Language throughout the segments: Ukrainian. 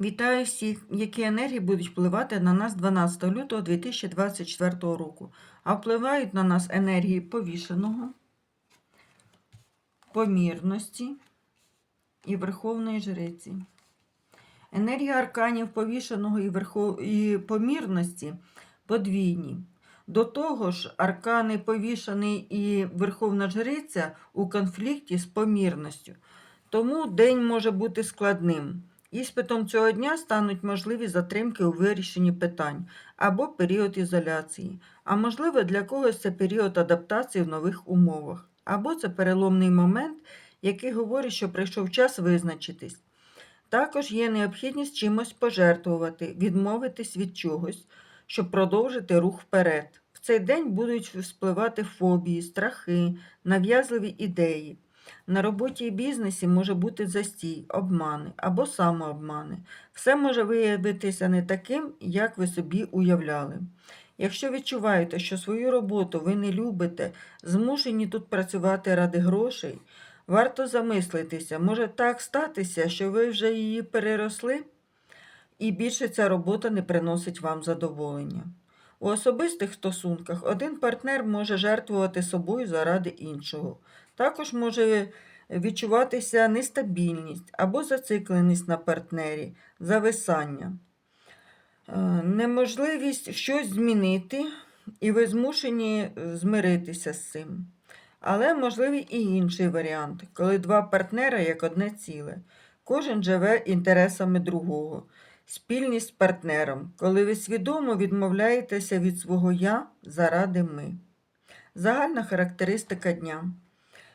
Вітаю всіх, які енергії будуть впливати на нас 12 лютого 2024 року. А впливають на нас енергії повішеного, помірності і Верховної Жриці. Енергія арканів повішеного і, верхов... і помірності подвійні. До того ж, аркани повішений і Верховна Жриця у конфлікті з помірністю. Тому день може бути складним. Іспитом цього дня стануть можливі затримки у вирішенні питань або період ізоляції, а можливо для когось це період адаптації в нових умовах, або це переломний момент, який говорить, що прийшов час визначитись. Також є необхідність чимось пожертвувати, відмовитись від чогось, щоб продовжити рух вперед. В цей день будуть спливати фобії, страхи, нав'язливі ідеї. На роботі і бізнесі може бути застій, обмани або самообмани. Все може виявитися не таким, як ви собі уявляли. Якщо відчуваєте, що свою роботу ви не любите, змушені тут працювати ради грошей, варто замислитися, може так статися, що ви вже її переросли, і більше ця робота не приносить вам задоволення. У особистих стосунках один партнер може жертвувати собою заради іншого. Також може відчуватися нестабільність або зацикленість на партнері, зависання, Е, неможливість щось змінити, і ви змушені змиритися з цим. Але можливий і інший варіант, коли два партнера як одне ціле. Кожен живе інтересами другого. Спільність з партнером, коли ви свідомо відмовляєтеся від свого я заради ми. Загальна характеристика дня.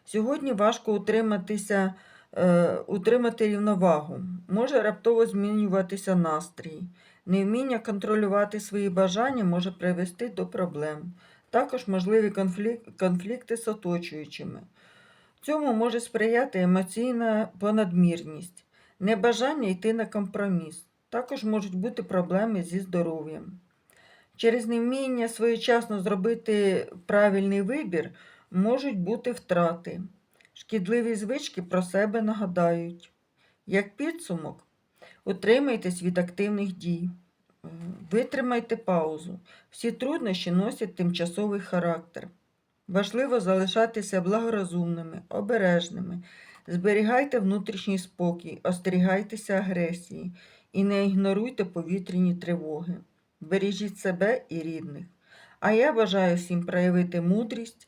Сьогодні важко утриматися, е, утримати рівновагу. Може раптово змінюватися настрій. Невміння контролювати свої бажання може привести до проблем. Також можливі конфлік- конфлікти з оточуючими. Цьому може сприяти емоційна понадмірність, небажання йти на компроміс. Також можуть бути проблеми зі здоров'ям. Через невміння своєчасно зробити правильний вибір можуть бути втрати. Шкідливі звички про себе нагадають. Як підсумок, утримайтесь від активних дій. Витримайте паузу. Всі труднощі носять тимчасовий характер. Важливо залишатися благорозумними, обережними. Зберігайте внутрішній спокій, остерігайтеся агресії і не ігноруйте повітряні тривоги. Бережіть себе і рідних. А я бажаю всім проявити мудрість,